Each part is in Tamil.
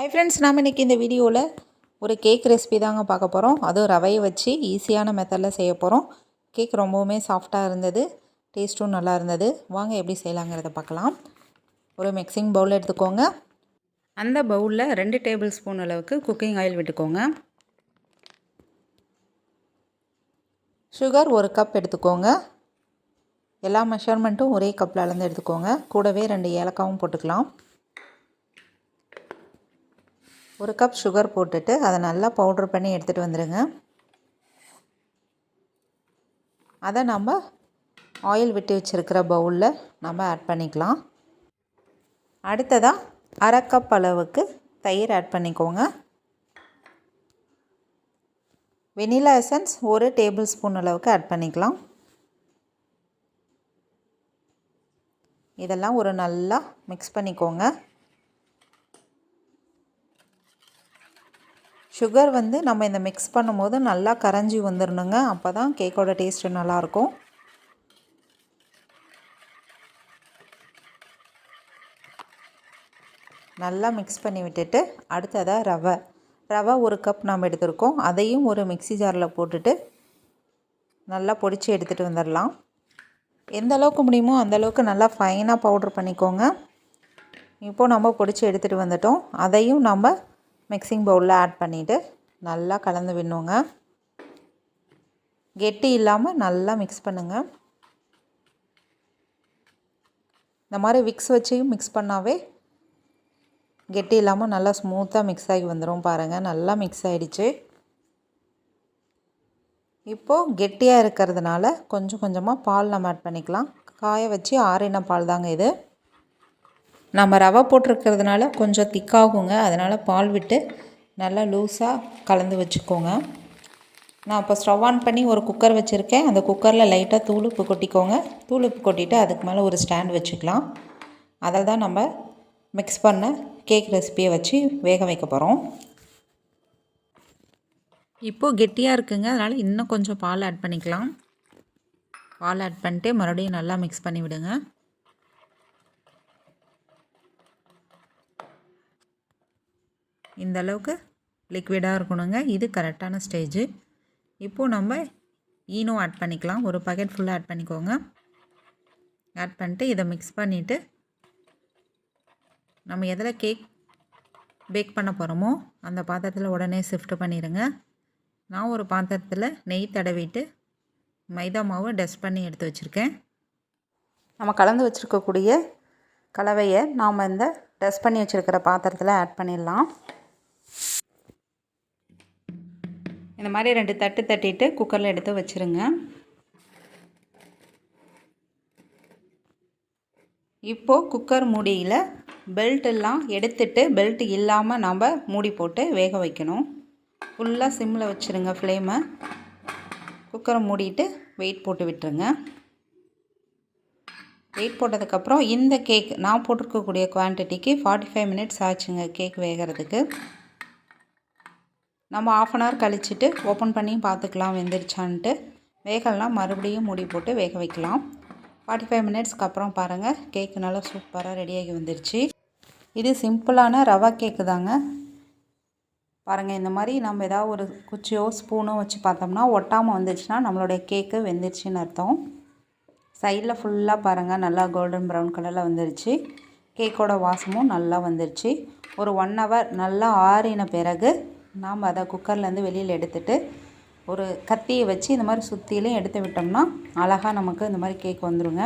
ஹை ஃப்ரெண்ட்ஸ் நாம் இன்றைக்கி இந்த வீடியோவில் ஒரு கேக் ரெசிபி தாங்க பார்க்க போகிறோம் அதுவும் ரவையை வச்சு ஈஸியான மெத்தடில் செய்ய போகிறோம் கேக் ரொம்பவுமே சாஃப்டாக இருந்தது டேஸ்ட்டும் நல்லா இருந்தது. வாங்க எப்படி செய்யலாங்கிறத பார்க்கலாம். ஒரு மிக்சிங் பவுல் எடுத்துக்கோங்க. அந்த பவுலில் ரெண்டு டேபிள் ஸ்பூன் அளவுக்கு குக்கிங் ஆயில் விட்டுக்கோங்க. சுகர் ஒரு கப் எடுத்துக்கோங்க. எல்லா மெஷர்மெண்ட்டும் ஒரே கப்பில் அளந்து எடுத்துக்கோங்க. கூடவே ரெண்டு ஏலக்காவும் போட்டுக்கலாம். ஒரு கப் சுகர் போட்டுட்டு அதை நல்லா பவுட்ரு பண்ணி எடுத்துகிட்டு வந்துடுங்க அதை நம்ம ஆயில் விட்டு வச்சுருக்கிற பவுலில் நம்ம ஆட் பண்ணிக்கலாம். அடுத்ததாக அரை கப் அளவுக்கு தயிர் ஆட் பண்ணிக்கோங்க. வெனிலா எசன்ஸ் ஒரு டேபிள் ஸ்பூன் அளவுக்கு ஆட் பண்ணிக்கலாம். இதெல்லாம் ஒரு நல்லா மிக்ஸ் பண்ணிக்கோங்க. சுகர் வந்து நம்ம இந்த மிக்ஸ் பண்ணும்போது நல்லா கரைஞ்சி வந்துடணுங்க அப்போ தான் கேக்கோட டேஸ்ட்டு நல்லாயிருக்கும் நல்லா மிக்ஸ் பண்ணி விட்டுட்டு அடுத்ததாக ரவை. ரவை ஒரு கப் நம்ம எடுத்துருக்கோம். அதையும் ஒரு மிக்சி ஜாரில் போட்டுட்டு நல்லா பொடிச்சு எடுத்துகிட்டு வந்துடலாம் எந்த அளவுக்கு முடியுமோ அந்தளவுக்கு நல்லா ஃபைனாக பவுட்ரு பண்ணிக்கோங்க. இப்போது நம்ம பொடிச்சு எடுத்துகிட்டு வந்துட்டோம். அதையும் நம்ம மிக்சிங் பவுலில் ஆட் பண்ணிவிட்டு நல்லா கலந்து விடணுங்க. கெட்டி இல்லாமல் நல்லா மிக்ஸ் பண்ணுங்கள் இந்த மாதிரி விக்ஸ் வச்சையும் மிக்ஸ் பண்ணாவே கெட்டி இல்லாமல் நல்லா ஸ்மூத்தாக மிக்ஸ் ஆகி வந்துடும் பாருங்கள் நல்லா மிக்ஸ் ஆகிடுச்சு இப்போது கெட்டியாக இருக்கிறதுனால கொஞ்சம் கொஞ்சமாக பால் நம்ம ஆட் பண்ணிக்கலாம். காய வச்சு ஆறின பால் தாங்க இது. நம்ம ரவை போட்டிருக்கிறதுனால கொஞ்சம் திக்காகுங்க. அதனால் பால் விட்டு நல்லா லூஸாக கலந்து வச்சுக்கோங்க. நான் இப்போ ஸ்டவ் ஆன் பண்ணி ஒரு குக்கர் வச்சுருக்கேன். அந்த குக்கரில் லைட்டாக தூள் உப்பு கொட்டிக்கோங்க. தூள் உப்பு கொட்டிட்டு அதுக்கு மேலே ஒரு ஸ்டாண்ட் வச்சுக்கலாம். அதில் தான் நம்ம மிக்ஸ் பண்ண கேக் ரெசிப்பியை வச்சு வேக வைக்க போகிறோம் இப்போது கெட்டியாக இருக்குங்க. அதனால் இன்னும் கொஞ்சம் பால் ஆட் பண்ணிக்கலாம். பால் ஆட் பண்ணிட்டு மறுபடியும் நல்லா மிக்ஸ் பண்ணி விடுங்க. இந்த அளவுக்கு லிக்விடாக இருக்கணுங்க. இது கரெக்டான ஸ்டேஜு இப்போது நம்ம ஈனோ ஆட் பண்ணிக்கலாம். ஒரு பக்கெட் ஃபுல்லாக ஆட் பண்ணிக்கோங்க. ஆட் பண்ணிட்டு இதை மிக்ஸ் பண்ணிவிட்டு நம்ம எதில் கேக் பேக் பண்ண போகிறோமோ அந்த பாத்திரத்தில் உடனே ஷிஃப்ட் பண்ணிடுங்க நான் ஒரு பாத்திரத்தில் நெய் தடவிட்டு மைதா மாவு டஸ்ட் பண்ணி எடுத்து வச்சுருக்கேன். நம்ம கலந்து வச்சுருக்கக்கூடிய கலவையை நாம் இந்த டஸ்ட் பண்ணி வச்சுருக்கிற பாத்திரத்தில் ஆட் பண்ணிடலாம். இந்த மாதிரி ரெண்டு தட்டு தட்டிட்டு குக்கரில் எடுத்து வச்சுருங்க. இப்போது குக்கர் மூடியில் பெல்ட் எல்லாம் எடுத்துட்டு பெல்ட் இல்லாமல் நம்ம மூடி போட்டு வேக வைக்கணும். ஃபுல்லாக சிம்மில் வச்சுருங்க ஃப்ளேமை குக்கரை மூடிட்டு வெயிட் போட்டு விட்டுருங்க. வெயிட் போட்டதுக்கப்புறம் இந்த கேக் நான் போட்டிருக்கக்கூடிய குவான்டிட்டிக்கு ஃபார்ட்டி ஃபைவ் மினிட்ஸ் ஆச்சுங்க கேக் வேகிறதுக்கு. நம்ம ஆஃப் அன் ஹவர் கழிச்சிட்டு ஓப்பன் பண்ணி பார்த்துக்கலாம் வெந்துருச்சான்ட்டு. வேகலாம் மறுபடியும் மூடி போட்டு வேக வைக்கலாம். ஃபார்ட்டி ஃபைவ் மினிட்ஸ்க்கு அப்புறம் பாருங்கள் கேக்கு நல்லா சூப்பராக ரெடியாகி வந்துருச்சு. இது சிம்பிளான ரவா கேக்கு தாங்க. பாருங்கள் இந்த மாதிரி நம்ம ஏதாவது ஒரு குச்சியோ ஸ்பூனோ வச்சு பார்த்தோம்னா ஒட்டாமல் வந்துருச்சுன்னா நம்மளுடைய கேக்கு வெந்துருச்சுன்னு அர்த்தம். சைடில் ஃபுல்லாக பாருங்கள் நல்லா கோல்டன் ப்ரௌன் கலரில் வந்துருச்சு. கேக்கோட வாசமும் நல்லா வந்துருச்சு. ஒரு ஒன் ஹவர் நல்லா ஆறின பிறகு நாம் அதை குக்கர்லேருந்து வெளியில் எடுத்துட்டு ஒரு கத்தியை வச்சு இந்த மாதிரி சுற்றிலையும் எடுத்து விட்டோம்னா அழகாக நமக்கு இந்த மாதிரி கேக் வந்துடுங்க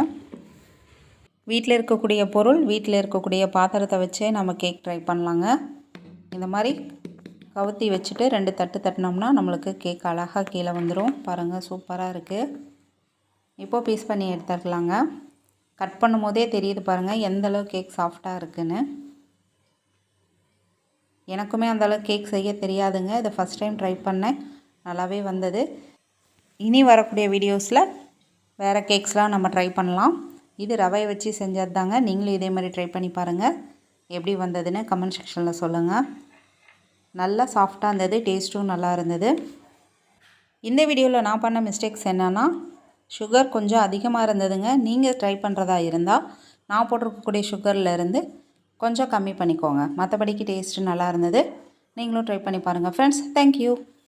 வீட்டில் இருக்கக்கூடிய பொருள் வீட்டில் இருக்கக்கூடிய பாத்திரத்தை வச்சே நம்ம கேக் ட்ரை பண்ணலாங்க. இந்த மாதிரி கவுத்தி வச்சுட்டு ரெண்டு தட்டு தட்டினோம்னா நம்மளுக்கு கேக் அழகாக கீழே வந்துடும் பாருங்கள் சூப்பராக இருக்குது இப்போது பீஸ் பண்ணி எடுத்துக்கலாங்க கட் பண்ணும் போதே தெரியுது பாருங்கள் எந்தளவு கேக் சாஃப்டாக இருக்குதுன்னு எனக்குமே அந்தளவுக்கு கேக் செய்ய தெரியாதுங்க. இதை ஃபஸ்ட் டைம் ட்ரை பண்ணேன். நல்லாவே வந்தது. இனி வரக்கூடிய வீடியோஸில் வேறு கேக்ஸ்லாம் நம்ம ட்ரை பண்ணலாம். இது ரவையை வச்சு செஞ்சது தாங்க நீங்களும் இதே மாதிரி ட்ரை பண்ணி பாருங்கள் எப்படி வந்ததுன்னு கமெண்ட் செக்ஷனில் சொல்லுங்கள் நல்லா சாஃப்டாக இருந்தது. டேஸ்ட்டும் நல்லா இருந்தது. இந்த வீடியோவில் நான் பண்ண மிஸ்டேக்ஸ் என்னென்னா சுகர் கொஞ்சம் அதிகமாக இருந்ததுங்க. நீங்கள் ட்ரை பண்ணுறதா இருந்தால் நான் போட்டிருக்கக்கூடிய சுகரில் இருந்து கொஞ்சம் கம்மி பண்ணிக்கோங்க. மற்றபடிக்கு டேஸ்ட்டு நல்லா இருந்தது. நீங்களும் ட்ரை பண்ணி பாருங்கள் ஃப்ரெண்ட்ஸ் தேங்க்யூ